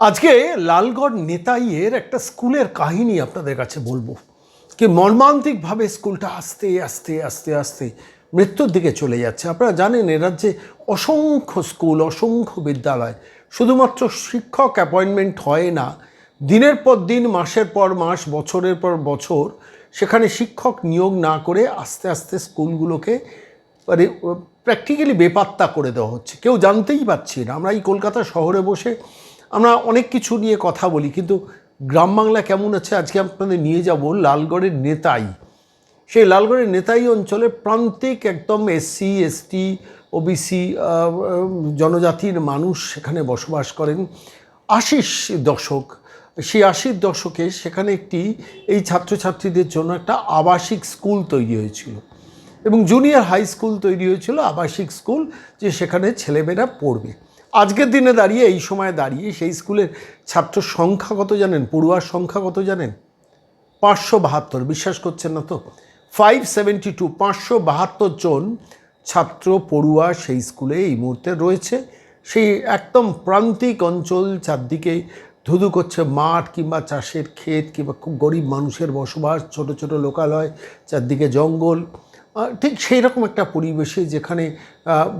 আজকে লালগড় নেতাইয়ের একটা স্কুলের কাহিনী আপনাদের কাছে বলব। কি মর্মান্তিকভাবে স্কুলটা আস্তে আস্তে আস্তে আস্তে মৃত্যুর দিকে চলে যাচ্ছে। আপনারা জানেন, এ রাজ্যে অসংখ্য স্কুল, অসংখ্য বিদ্যালয়, শুধুমাত্র শিক্ষক অ্যাপয়েন্টমেন্ট হয় না। দিনের পর দিন, মাসের পর মাস, বছরের পর বছর সেখানে শিক্ষক নিয়োগ না করে আস্তে আস্তে স্কুলগুলোকে মানে প্র্যাকটিক্যালি বেপাত্তা করে দেওয়া হচ্ছে। কেউ জানতেই পারছি না। আমরা এই কলকাতা শহরে বসে আমরা অনেক কিছু নিয়ে কথা বলি, কিন্তু গ্রাম বাংলা কেমন আছে? আজকে আপনাদের নিয়ে যাব লালগড়ের নেতাই। সেই লালগড়ের নেতাই অঞ্চলে প্রান্তিক একদম এসসি, এসটি, ওবিসি জনজাতির মানুষ সেখানে বসবাস করেন। আশিস দশক, সেই আশির দশকে সেখানে একটি, এই ছাত্রছাত্রীদের জন্য একটা আবাসিক স্কুল তৈরি হয়েছিল। এবং জুনিয়র হাই স্কুল তৈরি হয়েছিল আবাসিক স্কুল, যে সেখানে ছেলেমেয়েরা পড়বে। আজকের দিনে দাঁড়িয়ে, এই সময় দাঁড়িয়ে সেই স্কুলের ছাত্র সংখ্যা কত জানেন? পড়ুয়ার সংখ্যা কত জানেন? পাঁচশো বাহাত্তর। বিশ্বাস করছেন না তো? ফাইভ সেভেন্টি টু পাঁচশো বাহাত্তর জন ছাত্র, পড়ুয়া সেই স্কুলে এই মুহূর্তে রয়েছে। সেই একদম প্রান্তিক অঞ্চল চারদিকে ধুধু করছে মাঠ কিংবা চাষের ক্ষেত কিংবা খুব গরিব মানুষের বসবাস, ছোট ছোট লোকালয়, চারদিকে জঙ্গল। ঠিক সেই রকম একটা পরিবেশে যেখানে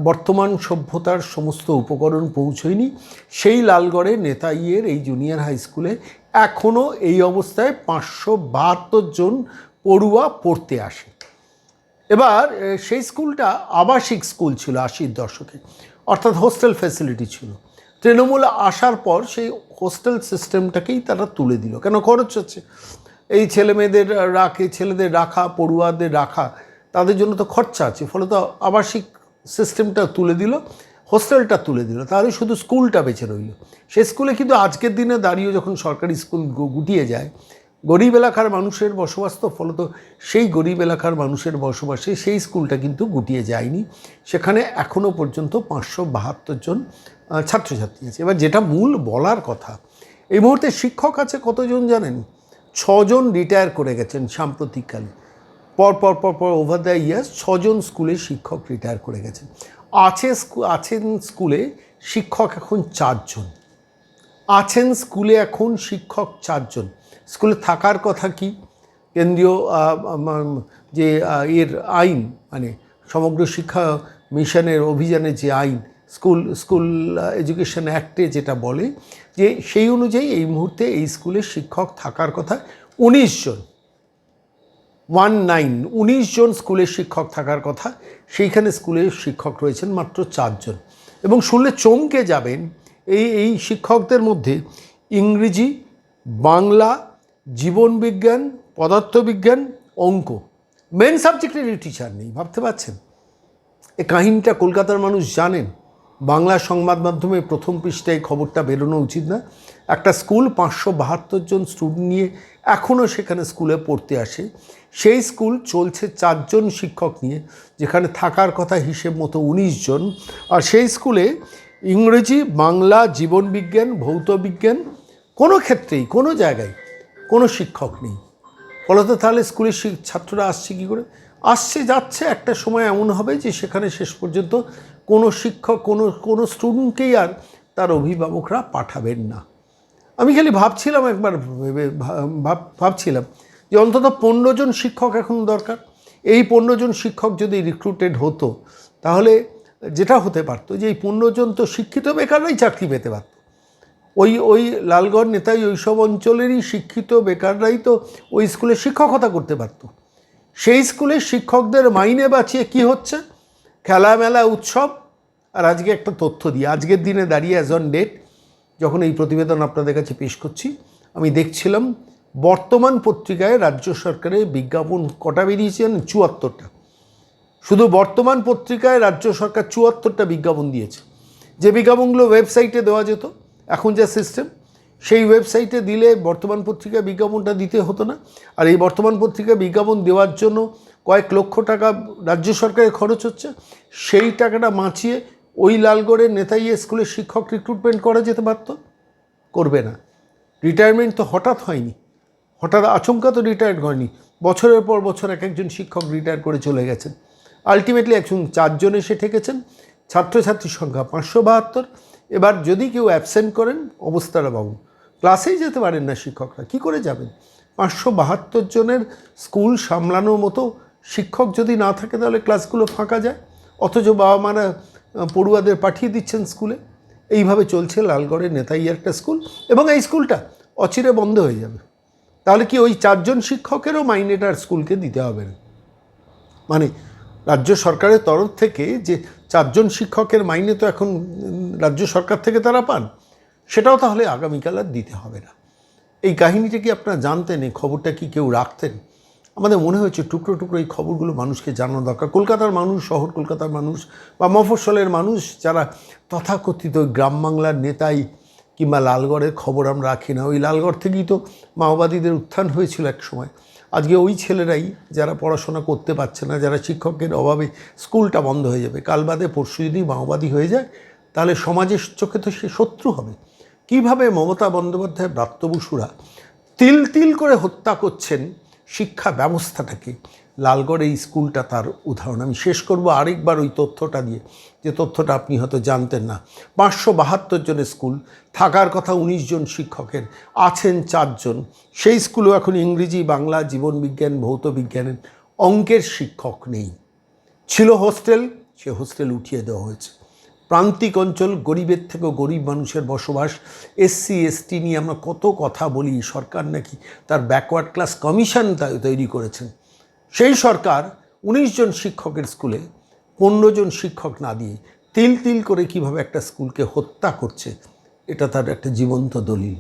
বর্তমান সভ্যতার সমস্ত উপকরণ পৌঁছয়নি, সেই লালগড়ে নেতাইয়ের এই জুনিয়র হাই স্কুলে এখনও এই অবস্থায় পাঁচশো বাহাত্তর জন পড়ুয়া পড়তে আসে। এবার সেই স্কুলটা আবাসিক স্কুল ছিল আশির দশকে, অর্থাৎ হোস্টেল ফ্যাসিলিটি ছিল। তৃণমূল আসার পর সেই হোস্টেল সিস্টেমটাকেই তারা তুলে দিল। কেন খরচ হচ্ছে? এই ছেলে মেয়েদের রাখে, ছেলেদের রাখা, পড়ুয়াদের রাখা তাদের জন্য তো খরচা আছে। ফলে তো আবাসিক সিস্টেমটা তুলে দিল হোস্টেলটা তুলে দিল তাহলে শুধু স্কুলটা বেঁচে রইল। সেই স্কুলে কিন্তু আজকের দিনে দাঁড়িয়ে যখন সরকারি স্কুল গুটিয়ে যায়, গরিব এলাকার মানুষের বসবাস তো ফলত সেই গরিব এলাকার মানুষের বসবাসে সেই স্কুলটা কিন্তু গুটিয়ে যায়নি। সেখানে এখনও পর্যন্ত পাঁচশো বাহাত্তর জন ছাত্রছাত্রী আছে। এবার যেটা মূল বলার কথা, এই মুহূর্তে শিক্ষক আছে কতজন জানেন? ছজন রিটায়ার করে গেছেন সাম্প্রতিককালে। পর পর পর পর ওভার দ্য ইয়ার্স ছজন স্কুলে শিক্ষক রিটায়ার করে গেছেন। আছে আছেন স্কুলে শিক্ষক এখন চারজন। আছেন স্কুলে এখন শিক্ষক চারজন। স্কুলে থাকার কথা কি? কেন্দ্রীয় যে এর আইন মানে সমগ্র শিক্ষা মিশনের অভিযানের যে আইন, স্কুল স্কুল এডুকেশন অ্যাক্টে যেটা বলে, যে সেই অনুযায়ী এই মুহূর্তে এই স্কুলে শিক্ষক থাকার কথা উনিশ জন। ওয়ান নাইন, উনিশ জন স্কুলের শিক্ষক থাকার কথা, সেইখানে স্কুলের শিক্ষক রয়েছেন মাত্র চারজন এবং শুনলে চমকে যাবেন, এই এই শিক্ষকদের মধ্যে ইংরেজি, বাংলা, জীবনবিজ্ঞান, পদার্থবিজ্ঞান, অঙ্ক। মেন সাবজেক্টেরই টিচার নেই, ভাবতে পারছেন? এ কাহিনীটা কলকাতার মানুষ জানেন। বাংলা সংবাদ মাধ্যমে প্রথম পৃষ্ঠায় খবরটা বেরোনো উচিত না। একটা স্কুল পাঁচশো বাহাত্তর জন স্টুডেন্ট নিয়ে এখনও সেখানে স্কুলে পড়তে আসে। সেই স্কুল চলছে চারজন শিক্ষক নিয়ে, যেখানে থাকার কথা হিসেব মতো উনিশ জন। আর সেই স্কুলে ইংরেজি, বাংলা জীবনবিজ্ঞান ভৌতবিজ্ঞান কোনো ক্ষেত্রেই, কোনো জায়গায় কোনো শিক্ষক নেই। ফলত তাহলে স্কুলের ছাত্ররা আসছে কী করে? আসছে, যাচ্ছে, একটা সময় এমন হবে যে সেখানে শেষ পর্যন্ত কোনো শিক্ষক, কোনো কোনো স্টুডেন্টকেই আর তার অভিভাবকরা পাঠাবেন না। আমি খালি ভাবছিলাম, একবার ভেবে- ভাব- ভাবছিলাম যে অন্তত পনেরো জন শিক্ষক এখন দরকার। এই পনেরো জন শিক্ষক যদি রিক্রুটেড হতো, তাহলে যেটা হতে পারতো যে এই পনেরো জন তো শিক্ষিত বেকাররাই চাকরি পেতে পারতো। ওই ওই লালগড় নেতাই ওইসব অঞ্চলেরই শিক্ষিত, বেকাররাই তো ওই স্কুলে শিক্ষকতা করতে পারতো। সেই স্কুলের শিক্ষকদের মাইনে বাঁচিয়ে কি হচ্ছে? খেলামেলা, উৎসব। আর আজকে একটা তথ্য দিই। আজকের দিনে দাঁড়িয়ে অ্যাজ অন ডেট যখন এই প্রতিবেদন আপনাদের কাছে পেশ করছি, আমি দেখছিলাম বর্তমান পত্রিকায় রাজ্য সরকারের বিজ্ঞাপন কটা বেরিয়েছেন চুয়াত্তরটা। শুধু বর্তমান পত্রিকায় রাজ্য সরকার চুয়াত্তরটা বিজ্ঞাপন দিয়েছে। যে বিজ্ঞাপনগুলো ওয়েবসাইটে দেওয়া যেত এখন যা সিস্টেম সেই ওয়েবসাইটে দিলে বর্তমান পত্রিকায় বিজ্ঞাপনটা দিতে হতো না। আর এই বর্তমান পত্রিকায় বিজ্ঞাপন দেওয়ার জন্য কয়েক লক্ষ টাকা রাজ্য সরকারের খরচ হচ্ছে। সেই টাকাটা বাঁচিয়ে ওই লালগড়ের নেতাই স্কুলে শিক্ষক রিক্রুটমেন্ট করা যেতে পারতো। করবে না। রিটায়ারমেন্ট তো হঠাৎ হয়নি। হঠাৎ আচমকা তো রিটায়ার হয়নি। বছরের পর বছর এক একজন শিক্ষক রিটায়ার করে চলে গেছেন। আলটিমেটলি একজন চারজন এসে ঠেকেছেন। ছাত্রছাত্রীর সংখ্যা পাঁচশো বাহাত্তর। এবার যদি কেউ অ্যাবসেন্ট করেন অবস্থাটা বাবু ক্লাসেই যেতে পারেন না শিক্ষকরা, কি করে যাবেন? পাঁচশো বাহাত্তর জনের স্কুল সামলানোর মতো শিক্ষক যদি না থাকে, তাহলে ক্লাসগুলো ফাঁকা যায়। অথচ বাবা মারা পড়ুয়াদের পাঠিয়ে দিচ্ছেন স্কুলে এইভাবে চলছে লালগড়ের নেতাই একটা স্কুল এবং এই স্কুলটা অচিরে বন্ধ হয়ে যাবে। তাহলে কি ওই চারজন শিক্ষকেরও মাইনেটার স্কুলকে দিতে হবে না? মানে রাজ্য সরকারের তরফ থেকে যে চারজন শিক্ষকের মাইনে তো এখন রাজ্য সরকার থেকে তারা পান, সেটাও তাহলে আগামীকাল আর দিতে হবে না। এই কাহিনীটা কি আপনারা জানতেন? এই খবরটা কি কেউ রাখতেন? আমাদের মনে হয়েছে টুকরো টুকরো এই খবরগুলো মানুষকে জানানো দরকার। কলকাতার মানুষ, শহর কলকাতার মানুষ বা মফস্বলের মানুষ, যারা তথাকথিত গ্রাম বাংলার নেতাই কিংবা লালগড়ের খবর আমরা রাখি না। ওই লালগড় থেকেই তো মাওবাদীদের উত্থান হয়েছিল এক সময়। আজকে ওই ছেলেরাই যারা পড়াশোনা করতে পারছে না, যারা শিক্ষকের অভাবে স্কুলটা বন্ধ হয়ে যাবে, কাল বাদে পরশু যদি মাওবাদী হয়ে যায়, তাহলে সমাজের চোখে তো সে শত্রু হবে। কীভাবে মমতা বন্দ্যোপাধ্যায়, ব্রাত্য বসুরা তিল তিল করে হত্যা করছেন শিক্ষা ব্যবস্থাটাকে? লালগড় এই স্কুলটা তার উদাহরণ। আমি শেষ করব আরেকবার ওই তথ্যটা দিয়ে, যে তথ্যটা আপনি হয়তো জানতেন না। পাঁচশো বাহাত্তর জনের স্কুল, থাকার কথা উনিশ জন শিক্ষকের, আছেন চারজন সেই স্কুলেও এখন ইংরেজি, বাংলা জীবনবিজ্ঞান ভৌত বিজ্ঞানের অঙ্কের শিক্ষক নেই। ছিল হোস্টেল, সে হোস্টেল উঠিয়ে দেওয়া হয়েছে। প্রান্তিক অঞ্চল, গরিবের থেকেও গরিব মানুষের বসবাস এসসি এসটি নিয়ে আমরা কত কথা বলি, সরকার নাকি তার ব্যাকওয়ার্ড ক্লাস কমিশন তৈরি করেছেন। সেই সরকার উনিশ জন শিক্ষকের স্কুলে পনেরো জন শিক্ষক না দিয়ে তিল তিল করে কীভাবে একটা স্কুলকে হত্যা করছে, এটা তার একটা জীবন্ত দলিল।